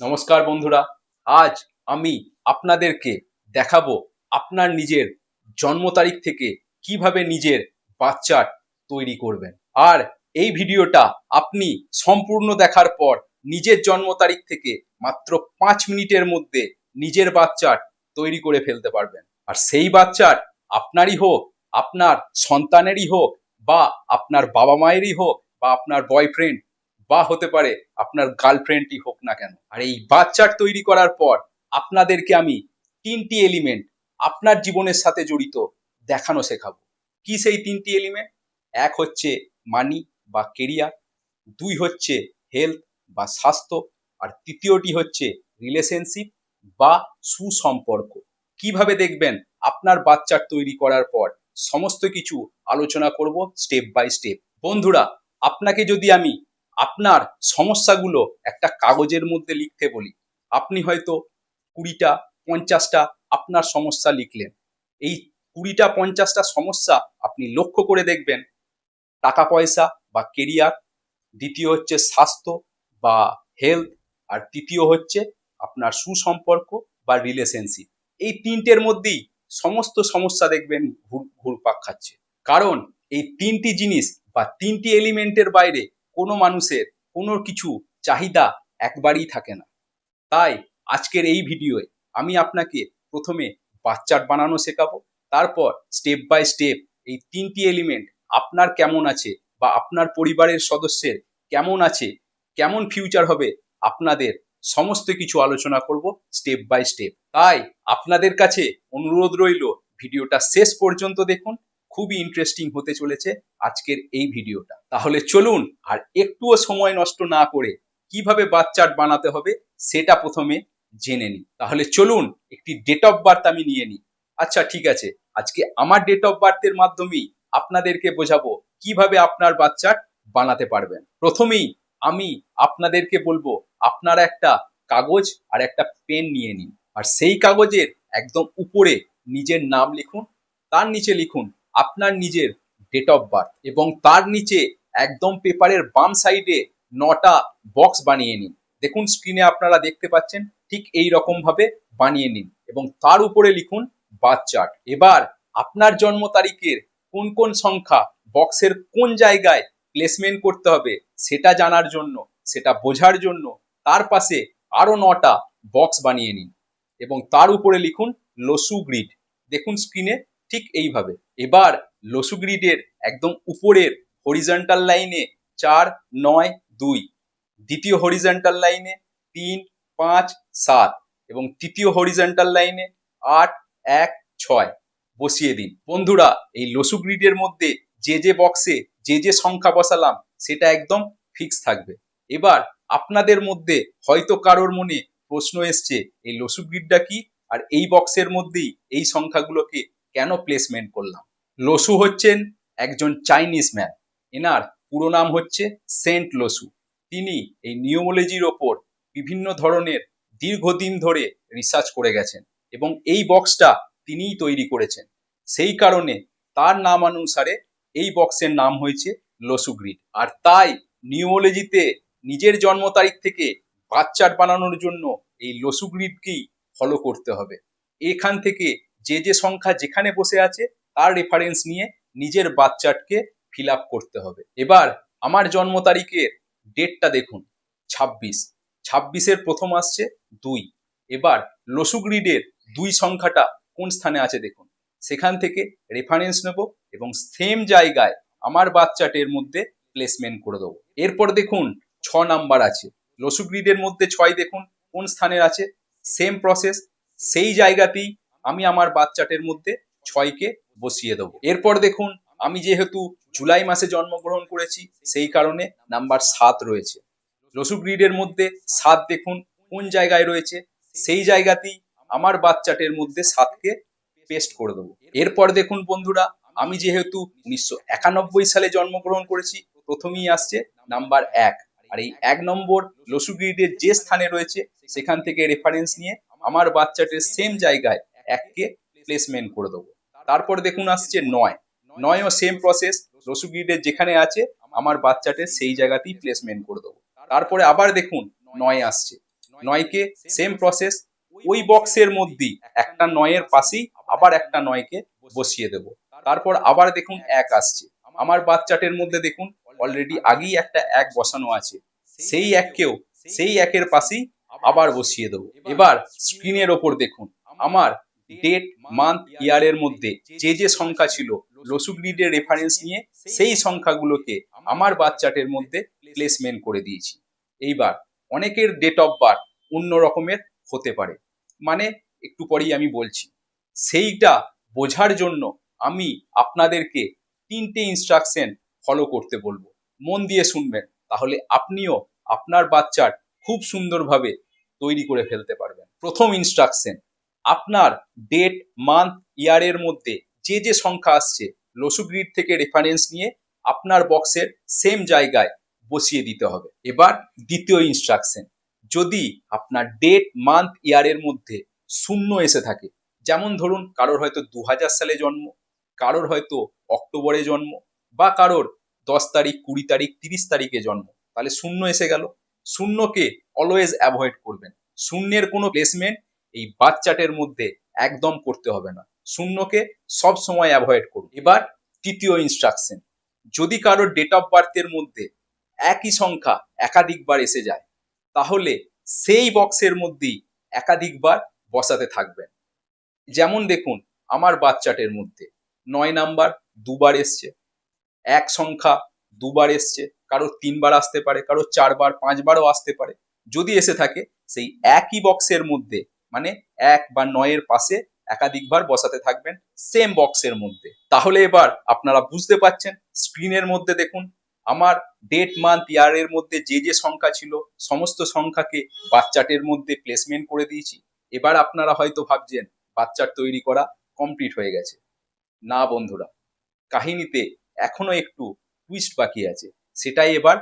নমস্কার বন্ধুরা, আজ আমি আপনাদেরকে দেখাবো আপনার নিজের জন্ম তারিখ থেকে কীভাবে নিজের বাচ্চার তৈরি করবেন। আর এই ভিডিওটা আপনি সম্পূর্ণ দেখার পর নিজের জন্ম তারিখ থেকে মাত্র পাঁচ মিনিটের মধ্যে নিজের বাচ্চার তৈরি করে ফেলতে পারবেন। আর সেই বাচ্চার আপনারই হোক, আপনার সন্তানেরই হোক, বা আপনার বাবা মায়েরই হোক, বা আপনার বয়ফ্রেন্ড বা হতে পারে আপনার গার্লফ্রেন্ডই হোক না কেন। আর এই বাচ্চার তৈরি করার পর আপনাদেরকে আমি তিনটি এলিমেন্ট আপনার জীবনের সাথে জড়িত দেখানো শেখাবো। কি সেই তিনটি এলিমেন্ট এক হচ্ছে মানি বা কেরিয়ার দুই হচ্ছে হেলথ বা স্বাস্থ্য, আর তৃতীয়টি হচ্ছে রিলেশনশিপ বা সুসম্পর্ক। কীভাবে দেখবেন আপনার বাচ্চার তৈরি করার পর সমস্ত কিছু আলোচনা করব স্টেপ বাই স্টেপ বন্ধুরা, আপনাকে যদি আমি আপনার সমস্যাগুলো একটা কাগজের মধ্যে লিখতে বলি। আপনি হয়তো কুড়িটা, পঞ্চাশটা আপনার সমস্যা লিখলেন। এই কুড়িটা, পঞ্চাশটা সমস্যা আপনি লক্ষ্য করে দেখবেন। টাকা পয়সা বা কেরিয়ার দ্বিতীয় হচ্ছে স্বাস্থ্য বা হেলথ আর তৃতীয় হচ্ছে আপনার সুসম্পর্ক বা রিলেশনশিপ এই তিনটের মধ্যেই সমস্ত সমস্যা দেখবেন ঘুর, ঘুরপাক খাচ্ছে। কারণ এই তিনটি জিনিস বা তিনটি এলিমেন্টের বাইরে কোনো মানুষের কোনো কিছু চাহিদা একবারই থাকে না। তাই আজকের এই ভিডিওয়ে আমি আপনাকে প্রথমে বাচ্চার বানানো শেখাবো, তারপর স্টেপ বাই স্টেপ এই তিনটি এলিমেন্ট আপনার কেমন আছে বা আপনার পরিবারের সদস্যের কেমন আছে, কেমন ফিউচার হবে আপনাদের সমস্ত কিছু আলোচনা করব স্টেপ বাই স্টেপ তাই আপনাদের কাছে অনুরোধ রইল ভিডিওটা শেষ পর্যন্ত দেখুন, খুবই ইন্টারেস্টিং হতে চলেছে আজকের এই ভিডিওটা। তাহলে চলুন আর একটুও সময় নষ্ট না করে কীভাবে বাচ্চার বানাতে হবে সেটা প্রথমে জেনে নিই। তাহলে চলুন একটি ডেট অফ বার্থ আমি নিয়ে নিই। আচ্ছা ঠিক আছে। আজকে আমার ডেট অফ বার্থের মাধ্যমেই আপনাদেরকে বোঝাবো কীভাবে আপনার বাচ্চার বানাতে পারবেন। প্রথমেই আমি আপনাদেরকে বলব, আপনারা একটা কাগজ আর একটা পেন নিয়ে নিন। আর সেই কাগজের একদম উপরে নিজের নাম লিখুন, তার নিচে লিখুন, আপনার নিজের ডেট অফ বার্থ এবং তার নিচে একদম পেপারের বাম সাইডে নটা বক্স বানিয়ে নিন। দেখুন স্ক্রিনে আপনারা দেখতে পাচ্ছেন, ঠিক এই রকম ভাবে বানিয়ে নিন এবং তার উপরে লিখুন বার্থ চার্ট এবার আপনার জন্ম তারিখের কোন কোন সংখ্যা বক্সের কোন জায়গায় প্লেসমেন্ট করতে হবে সেটা জানার জন্য, সেটা বোঝার জন্য তার পাশে আরও নটা বক্স বানিয়ে নিন এবং তার উপরে লিখুন লসু গ্রিড দেখুন স্ক্রিনে ঠিক এইভাবে। এবার লসু গ্রিডের একদম উপরের হরিজন্টাল লাইনে চার, নয়, দুই। দ্বিতীয় হরিজন্টাল লাইনে তিন, পাঁচ, সাত। এবং তৃতীয় হরিজন্টাল লাইনে আট, এক, ছয়। বসিয়ে দিন। বন্ধুরা, এই লসু গ্রিডের মধ্যে যে যে বক্সে যে যে সংখ্যা বসালাম, সেটা একদম ফিক্স থাকবে। এবার আপনাদের মধ্যে হয়তো কারোর মনে প্রশ্ন এসছে, এই লসু গ্রিডটা কি? আর এই বক্সের মধ্যেই এই সংখ্যাগুলোকে কেন প্লেসমেন্ট করলাম? লসু হচ্ছেন একজন চাইনিজ ম্যান এনার পুরো নাম হচ্ছে সেন্ট লসু। তিনি এই নিউমোলজির ওপর বিভিন্ন ধরনের দীর্ঘদিন ধরে রিসার্চ করে গেছেন এবং এই বক্সটা তিনিই তৈরি করেছেন। সেই কারণে তার নাম অনুসারে এই বক্সের নাম হয়েছে লসু গ্রিড। আর তাই নিউমোলজিতে নিজের জন্ম তারিখ থেকে বাচ্চার বানানোর জন্য এই লসু গ্রিডকেই ফলো করতে হবে। এখান থেকে যে যে সংখ্যা যেখানে বসে আছে, তার রেফারেন্স নিয়ে নিজের বাচ্চাটকে ফিল আপ করতে হবে। এবার আমার জন্ম তারিখের ডেটটা দেখুন, ছাব্বিশ। ছাব্বিশের প্রথম আসছে দুই। এবার লসু গ্রিডের দুই সংখ্যাটা কোন স্থানে আছে দেখুন। সেখান থেকে রেফারেন্স নেব এবং সেম জায়গায় আমার বাচ্চাটের মধ্যে প্লেসমেন্ট করে দেবো। এরপর দেখুন, ছ নাম্বার আছে। লসু গ্রিডের মধ্যে ছয় দেখুন, কোন স্থানে আছে? সেম প্রসেস সেই জায়গাতেই আমি আমার বাচ্চাটের মধ্যে ছয়কে বসিয়ে দেবো। এরপর দেখুন আমি যেহেতু জুলাই মাসে জন্মগ্রহণ করেছি, সেই কারণে নাম্বার সাত রয়েছে। লসু গ্রিডের মধ্যে সাত দেখুন, কোন জায়গায় রয়েছে? সেই জায়গাতেই আমার বাচ্চাটের মধ্যে সাতকে পেস্ট করে দেবো। এরপর দেখুন বন্ধুরা, আমি যেহেতু উনিশশো একানব্বই সালে জন্মগ্রহণ করেছি, প্রথমেই আসছে নাম্বার এক। আর এই এক নম্বর লসু গ্রিডের যে স্থানে রয়েছে, সেখান থেকে রেফারেন্স নিয়ে আমার বাচ্চাটির সেম জায়গায় এককে প্লেসমেন্ট করে দেবো। তারপর দেখুন আসছে নয়। নয়ও সেম প্রসেস লসু গ্রিডের যেখানে আছে, আমার বাচ্চাটির সেই জায়গাতেই প্লেসমেন্ট করে দেবো। তারপরে আবার দেখুন, নয় আসছে। নয়কে সেম প্রসেস ওই বক্সের মধ্যেই একটা নয়ের পাশেই আবার একটা নয়কে বসিয়ে দেব। তারপর আবার দেখুন, এক আসছে। আমার বাচ্চাটের মধ্যে দেখুন অলরেডি আগেই একটা এক বসানো আছে। সেই এককেও সেই একের পাশেই আবার বসিয়ে দেবো। এবার স্ক্রিনের ওপর দেখুন, আমার ডেট মান্থ ইয়ারের মধ্যে যে যে সংখ্যা ছিল লসুক গ্রিডের রেফারেন্স নিয়ে সেই সংখ্যাগুলোকে আমার বাচ্চাটের মধ্যে প্লেসমেন্ট করে দিয়েছি। এইবার অনেকের ডেট অফ বার্থ অন্য রকমের হতে পারে। মানে একটু পরেই আমি বলছি, সেইটা বোঝার জন্য আমি আপনাদেরকে তিনটে ইনস্ট্রাকশন ফলো করতে বলব। মন দিয়ে শুনবেন, তাহলে আপনিও আপনার বাচ্চার খুব সুন্দরভাবে তৈরি করে ফেলতে পারবেন। প্রথম ইনস্ট্রাকশন আপনার ডেট মান্থ ইয়ারের মধ্যে যে যে সংখ্যা আসছে লসুগ্রিড থেকে রেফারেন্স নিয়ে আপনার বক্সের সেম জায়গায় বসিয়ে দিতে হবে। এবার দ্বিতীয় ইনস্ট্রাকশন যদি আপনার ডেট মান্থ ইয়ারের মধ্যে শূন্য এসে থাকে, যেমন ধরুন কারোর হয়তো দু হাজার সালে জন্ম, কারোর হয়তো অক্টোবরে জন্ম, বা কারোর দশ তারিখ, কুড়ি তারিখ, তিরিশ তারিখে জন্ম, তাহলে শূন্য এসে গেল। শূন্যকে অলওয়েজ অ্যাভয়েড করবেন। শূন্যের কোনো প্লেসমেন্ট এই বাচ্চাটের মধ্যে একদম করতে হবে না। শূন্যকে সব সময় অ্যাভয়েড করুন। এবার তৃতীয় ইনস্ট্রাকশন যদি কারোর ডেট অফ বার্থের মধ্যে একই সংখ্যা একাধিকবার এসে যায়, তাহলে সেই বক্সের মধ্যেই একাধিকবার বসাতে থাকবেন। যেমন দেখুন, আমার বাচ্চাটের মধ্যে নয় নাম্বার দুবার এসছে, এক সংখ্যা দুবার এসছে কারও তিনবার আসতে পারে কারও চারবার, পাঁচবারও আসতে পারে। যদি এসে থাকে, সেই একই বক্সের মধ্যে মানে এক বা নয়ের পাশে একাধিকবার বসাতে থাকবেন সেম বক্সের মধ্যে। তাহলে এবার আপনারা বুঝতে পাচ্ছেন স্ক্রিনের মধ্যে দেখুন, আমার ডেট মান্থ ইয়ারের মধ্যে যে যে সংখ্যা ছিল, সমস্ত সংখ্যাকে বাচ্চাটের মধ্যে প্লেসমেন্ট করে দিয়েছি। এবার আপনারা হয়তো ভাবছেন বাচ্চার তৈরি করা কমপ্লিট হয়ে গেছে। না বন্ধুরা, কাহিনীতে এখনও একটু টুইস্ট বাকি আছে। সেটাই এবার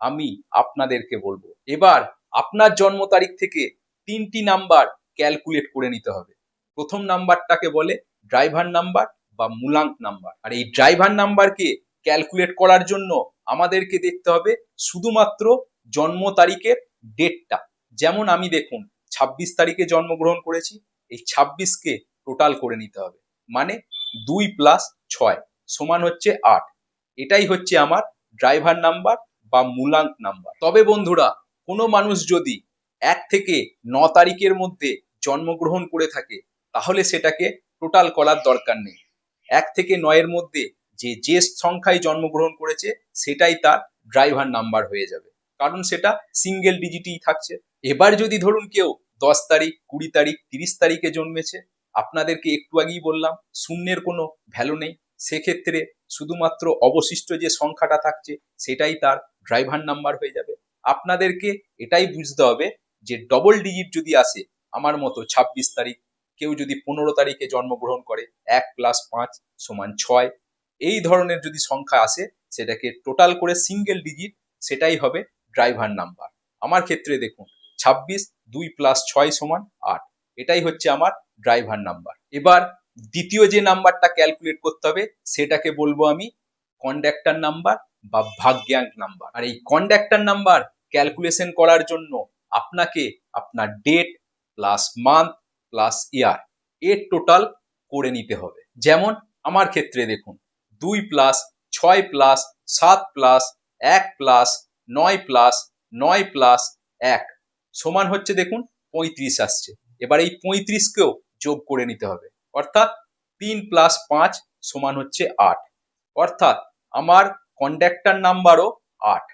আমি আপনাদেরকে বলব। এবার আপনার জন্ম তারিখ থেকে তিনটি নাম্বার ক্যালকুলেট করে নিতে হবে। প্রথম নাম্বারটাকে বলে ড্রাইভার নাম্বার বা মূলাঙ্ক নাম্বার আর এই ড্রাইভার নাম্বারকে ক্যালকুলেট করার জন্য আমাদেরকে দেখতে হবে শুধুমাত্র জন্ম তারিখের ডেটটা যেমন আমি দেখুন, ছাব্বিশ তারিখে জন্মগ্রহণ করেছি, এই ছাব্বিশকে টোটাল করে নিতে হবে। মানে দুই প্লাস ছয় সমান হচ্ছে আট। এটাই হচ্ছে আমার ড্রাইভার নাম্বার বা মূলাঙ্ক নাম্বার তবে বন্ধুরা, কোনো মানুষ যদি এক থেকে ন তারিখের মধ্যে জন্মগ্রহণ করে থাকে, তাহলে সেটাকে টোটাল করার দরকার নেই। এক থেকে নয়ের মধ্যে যে যে সংখ্যায় জন্মগ্রহণ করেছে, সেটাই তার ড্রাইভার নাম্বার হয়ে যাবে। কারণ সেটা সিঙ্গেল ডিজিটই থাকছে। এবার যদি ধরুন কেউ দশ তারিখ, কুড়ি তারিখ, তিরিশ তারিখে জন্মেছে, আপনাদেরকে একটু আগেই বললাম, শূন্যের কোনো ভ্যালু নেই। সেক্ষেত্রে শুধুমাত্র অবশিষ্ট যে সংখ্যাটা থাকছে, সেটাই তার ড্রাইভার নাম্বার হয়ে যাবে। আপনাদেরকে এটাই বুঝতে হবে যে ডবল ডিজিট যদি আসে আমার মতো ছাব্বিশ তারিখ, কেউ যদি পনেরো তারিখে জন্মগ্রহণ করে, এক প্লাস পাঁচ সমান ছয়। এই ধরনের যদি সংখ্যা আসে, সেটাকে টোটাল করে সিঙ্গেল ডিজিট সেটাই হবে ড্রাইভার নাম্বার আমার ক্ষেত্রে দেখুন, ছাব্বিশ, দুই প্লাস ছয় সমান আট। এটাই হচ্ছে আমার ড্রাইভার নাম্বার এবার দ্বিতীয় যে নাম্বারটা ক্যালকুলেট করতে হবে, সেটাকে বলব আমি কন্ডাক্টর নাম্বার বা ভাগ্যাঙ্ক নাম্বার আর এই কন্ডাক্টর নাম্বার ক্যালকুলেশন করার জন্য আপনাকে আপনার date plus month plus year এর টোটাল করে নিতে হবে। যেমন আমার ক্ষেত্রে দেখুন, দুই প্লাস ছয় প্লাস সাত প্লাস এক প্লাস নয় প্লাস নয় প্লাস এক। সমান হচ্ছে দেখুন, পঁয়ত্রিশ আসছে। এবার এই পঁয়ত্রিশকেও যোগ করে নিতে হবে। অর্থাৎ তিন প্লাস পাঁচ সমান হচ্ছে আট। অর্থাৎ আমার কন্ডাক্টর নাম্বারও আট।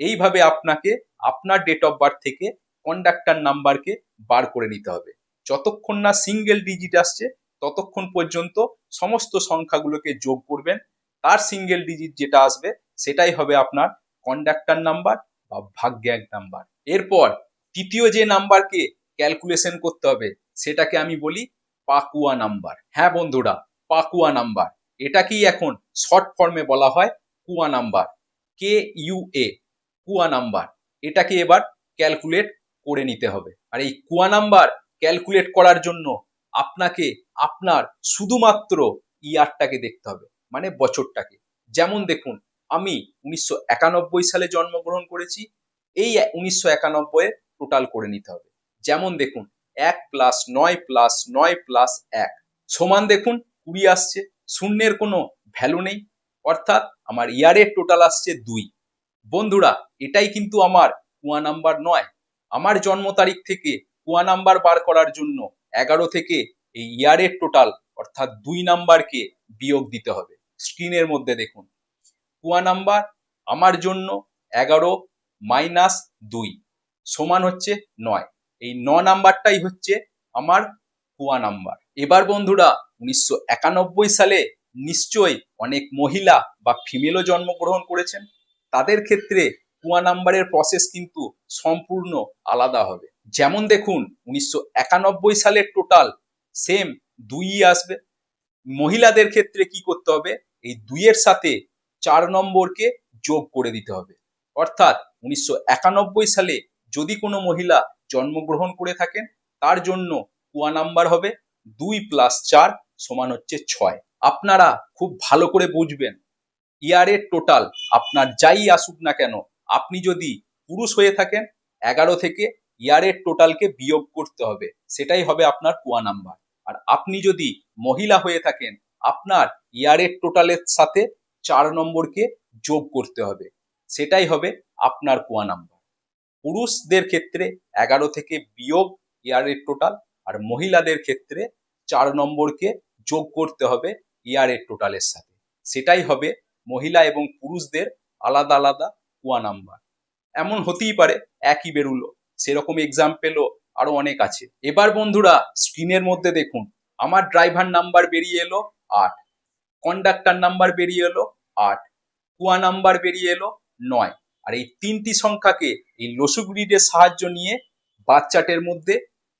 এইভাবে আপনাকে আপনার ডেট অফ বার্থ থেকে কন্ডাক্টর নাম্বারকে বার করে নিতে হবে। যতক্ষণ না সিঙ্গেল ডিজিট আসছে, ততক্ষণ পর্যন্ত সমস্ত সংখ্যাগুলোকে যোগ করবেন। তার সিঙ্গেল ডিজিট যেটা আসবে, সেটাই হবে আপনার কন্ডাক্টর নাম্বার বা ভাগ্যাঙ্ক নাম্বার এরপর তৃতীয় যে নাম্বারকে ক্যালকুলেশন করতে হবে, সেটাকে আমি বলি পাকুয়া নাম্বার হ্যাঁ বন্ধুরা, পাকুয়া নাম্বার এটাকেই এখন শর্ট ফর্মে বলা হয় কুয়া নাম্বার কে ইউ এ কুয়া নাম্বার এটাকে এবার ক্যালকুলেট করে নিতে হবে। আর এই কুয়া নাম্বার ক্যালকুলেট করার জন্য আপনাকে, আপনার শুধুমাত্র ইয়ারটাকে দেখতে হবে মানে বছরটাকে। যেমন দেখুন, আমি উনিশশো একানব্বই সালে জন্মগ্রহণ করেছি, এই উনিশশো একানব্বই টোটাল করে নিতে হবে। যেমন দেখুন, এক প্লাস নয় প্লাস নয় প্লাস এক। সমান দেখুন, কুড়ি আসছে, শূন্যের কোনো ভ্যালু নেই, অর্থাৎ আমার ইয়ারের টোটাল আসছে দুই। বন্ধুরা, এটাই কিন্তু আমার কুয়া নাম্বার নয়। আমার জন্ম তারিখ থেকে কুয়া নাম্বার বার করার জন্য এগারো থেকে এই ইয়ারের টোটাল অর্থাৎ দুই নাম্বারকে বিয়োগ দিতে হবে। স্ক্রিনের মধ্যে দেখুন। কুয়া নাম্বার আমার জন্য এগারো মাইনাস দুই সমান হচ্ছে নয়। এই ন নাম্বারটাই হচ্ছে আমার কুয়া নাম্বার। এবার বন্ধুরা, উনিশশো একানব্বই সালে নিশ্চয়ই অনেক মহিলা বা ফিমেলও জন্মগ্রহণ করেছেন। তাদের ক্ষেত্রে কুয়া নাম্বারের প্রসেস কিন্তু সম্পূর্ণ আলাদা হবে। যেমন দেখুন, উনিশশো একানব্বই সালের টোটাল সেম দুই আসবে। মহিলাদের ক্ষেত্রে কি করতে হবে? এই দুইয়ের সাথে চার নম্বরকে যোগ করে দিতে হবে। অর্থাৎ উনিশশো একানব্বই সালে যদি কোনো মহিলা জন্মগ্রহণ করে থাকেন, তার জন্য কুয়া নাম্বার হবে দুই প্লাস চার সমান হচ্ছে ছয়। আপনারা খুব ভালো করে বুঝবেন। ইয়ারের টোটাল আপনার যাই আসুক না কেন আপনি যদি পুরুষ হয়ে থাকেন, এগারো থেকে ইয়ারের টোটালকে বিয়োগ করতে হবে। সেটাই হবে আপনার কুয়া নাম্বার। আর আপনি যদি মহিলা হয়ে থাকেন, আপনার ইয়ারের টোটালের সাথে চার নম্বরকে যোগ করতে হবে। সেটাই হবে আপনার কুয়া নাম্বার। পুরুষদের ক্ষেত্রে এগারো থেকে বিয়োগ ইয়ারের টোটাল, আর মহিলাদের ক্ষেত্রে চার নম্বরকে যোগ করতে হবে ইয়ারের টোটালের সাথে। সেটাই হবে মহিলা এবং পুরুষদের আলাদা আলাদা কুয়া নাম্বার। এমন হতেই পারে একই বেরুলো। সেরকম এক্সাম্পেলও আরও অনেক আছে। এবার বন্ধুরা স্ক্রিনের মধ্যে দেখুন। আমার ড্রাইভার নাম্বার বেরিয়ে এলো আট। কন্ডাক্টার নাম্বার বেরিয়ে এলো আট। কুয়া নাম্বার বেরিয়ে এলো নয়। আর এই তিনটি সংখ্যাকে, এই লসুক গ্রিডের সাহায্য নিয়ে বাচ্চাটের মধ্যে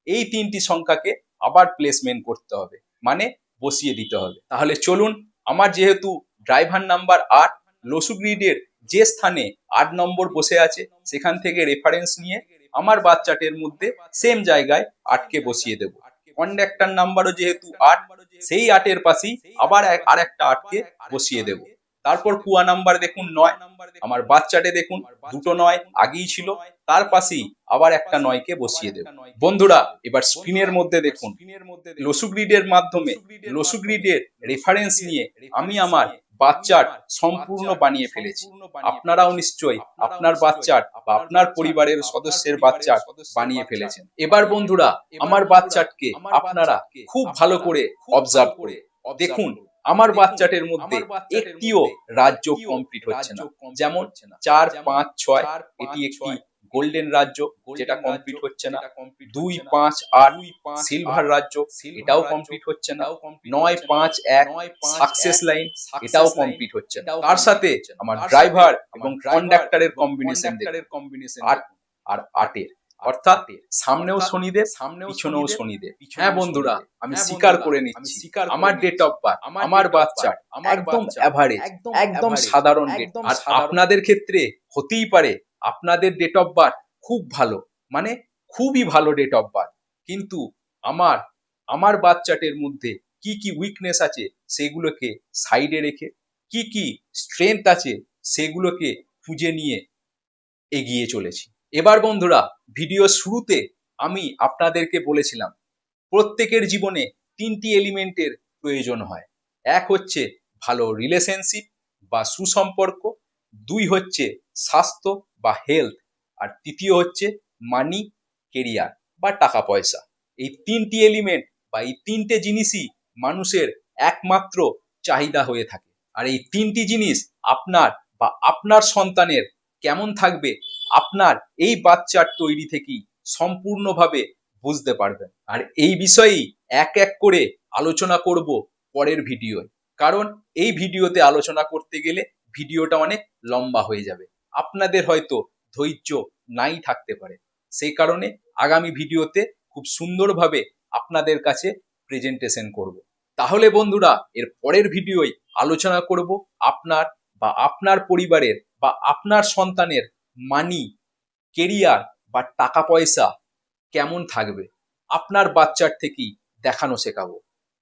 এই তিনটি সংখ্যাকে আবার প্লেসমেন্ট করতে হবে। মানে বসিয়ে দিতে হবে। তাহলে চলুন, আমার যেহেতু ড্রাইভার নাম্বার আট লসু গ্রিডের যে স্থানে আট নম্বর বসে আছে, সেখান থেকে রেফারেন্স নিয়ে আমার বাচ্চাটের মধ্যে সেম জায়গায় আটকে বসিয়ে দেব। কন্ডাক্টর নাম্বারও যেহেতু আট, সেই আটের পাশেই আবার আর একটা আটকে বসিয়ে দেব। তারপর কুয়া নাম্বার দেখুন নয়, আমার বাচ্চাটে দেখুন দুটো নয়, আগেই ছিল, তার পাশেই আবার একটা নয়কে বসিয়ে দেব। বন্ধুরা, এবার স্ক্রিনের মধ্যে দেখুন লসু গ্রিডের মাধ্যমে লসু গ্রিডের রেফারেন্স নিয়ে আমি আমার বাচ্চার সম্পূর্ণ বানিয়ে ফেলেছি। আপনারাও নিশ্চয়ই আপনার বাচ্চার বা আপনার পরিবারের সদস্যের বাচ্চার বানিয়ে ফেলেছেন। এবার বন্ধুরা আমার বাচ্চাটকে আপনারা খুব ভালো করে অবজার্ভ করে দেখুন আমার বাচ্চাটের মধ্যে একটিও রাজ্য কমপ্লিট হচ্ছে না। যেমন চার পাঁচ ছয় এটি একটি গোল্ডেন রাজ্য যেটা কমপ্লিট হচ্ছে না। দুই পাঁচ আট সিলভার রাজ্য এটাও কমপ্লিট হচ্ছে না। নয় পাঁচ এক সাকসেস লাইন এটাও কমপ্লিট হচ্ছে তার সাথে আমার ড্রাইভার এবং কন্ডাক্টরের কম্বিনেশন আট আর আটের অর্থাৎ সামনেও শনিদেব পিছনেও শনিদেব হ্যাঁ বন্ধুরা আমি স্বীকার করে নিচ্ছি। আমার ডেট অফ বার্থ আমার বাচ্চা আমার একদম অ্যাভারেজ একদম সাধারণ ডেট আর আপনাদের ক্ষেত্রে হতেই পারে আপনাদের ডেট অফ বার্থ খুব ভালো মানে খুবই ভালো ডেট অফ বার্থ কিন্তু আমার আমার বাচ্চাটের মধ্যে কি কি উইকনেস আছে সেগুলোকে সাইডে রেখে, কি কি স্ট্রেংথ আছে সেগুলোকে খুঁজে নিয়ে এগিয়ে চলেছি। এবার বন্ধুরা ভিডিও শুরুতে আমি আপনাদেরকে বলেছিলাম, প্রত্যেকের জীবনে তিনটি এলিমেন্টের প্রয়োজন হয়। এক হচ্ছে ভালো রিলেশনশিপ বা সুসম্পর্ক দুই হচ্ছে স্বাস্থ্য বা হেলথ আর তৃতীয় হচ্ছে মানি কেরিয়ার বা টাকা পয়সা। এই তিনটি এলিমেন্ট বা এই তিনটে জিনিসই মানুষের একমাত্র চাহিদা হয়ে থাকে। আর এই তিনটি জিনিস আপনার বা আপনার সন্তানের কেমন থাকবে, আপনার এই বাচ্চার তৈরি থেকেই সম্পূর্ণভাবে বুঝতে পারবেন। আর এই বিষয়েই এক এক করে আলোচনা করব পরের ভিডিওয়। কারণ এই ভিডিওতে আলোচনা করতে গেলে ভিডিওটা অনেক লম্বা হয়ে যাবে। আপনাদের হয়তো ধৈর্য নাই থাকতে পারে। সেই কারণে আগামী ভিডিওতে খুব সুন্দরভাবে আপনাদের কাছে প্রেজেন্টেশন করব। তাহলে বন্ধুরা, এর পরের ভিডিওয় আলোচনা করব আপনার বা আপনার পরিবারের বা আপনার সন্তানের মানি কেরিয়ার বা টাকা পয়সা কেমন থাকবে, আপনার বাচ্চার থেকেই দেখানো শেখাবো।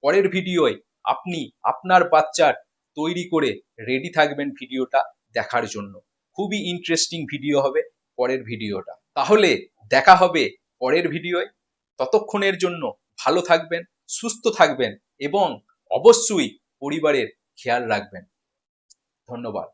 পরের ভিডিওয় আপনি আপনার বাচ্চার তৈরি করে রেডি থাকবেন ভিডিওটা দেখার জন্য। খুবই ইন্টারেস্টিং ভিডিও হবে পরের ভিডিওটা। তাহলে দেখা হবে পরের ভিডিওয়। ততক্ষণের জন্য ভালো থাকবেন, সুস্থ থাকবেন এবং অবশ্যই পরিবারের খেয়াল রাখবেন। ধন্যবাদ।